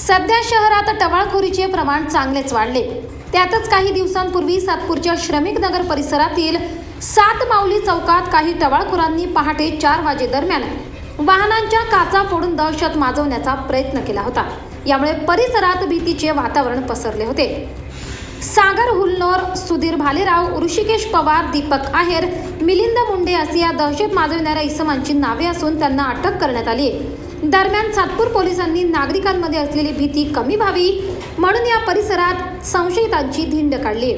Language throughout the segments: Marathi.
सध्या शहरात टवाळखोरीचे प्रमाण चांगलेच वाढले. त्यातच काही दिवसांपूर्वी सातपूरच्या श्रमिक नगर परिसरातील सात माऊली चौकात काही टवाळखोरांनी पहाटे चार वाजेदरम्यान वाहनांच्या काचा फोडून दहशत माजवण्याचा प्रयत्न केला होता. यामुळे परिसरात भीतीचे वातावरण पसरले होते. सागर हुलनोर सुधीर भालेराव ऋषिकेश पवार दीपक आहेर मिलिंद मुंडे असे या दहशत माजविणाऱ्या इसमांची नावे असून त्यांना अटक करण्यात आली आहे दरम्यान सातपूर पोलिसांनी नागरिकांमध्ये असलेली भीती कमी व्हावी म्हणून या परिसरात संशयितांची धिंड काढली.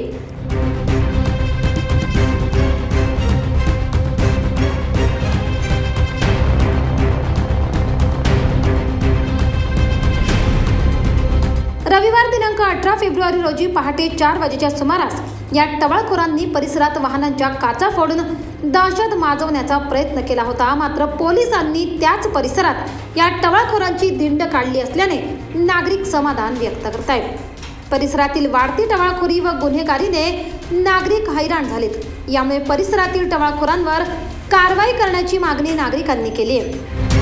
रविवार दिनांक अठरा फेब्रुवारी रोजी पहाटे चार वाजेच्या सुमारास या टवाळखोरांनी परिसरात वाहनांच्या काचा फोडून दहशत माजवण्याचा प्रयत्न केला होता. मात्र पोलिसांनी त्याच परिसरात या टवाळखोरांची धिंड काढली असल्याने नागरिक समाधान व्यक्त करत आहेत परिसरातील वाढती टवाळखोरी व गुन्हेगारीने नागरिक हैराण झालेत. यामुळे परिसरातील टवाळखोरांवर कारवाई करण्याची मागणी नागरिकांनी केली आहे.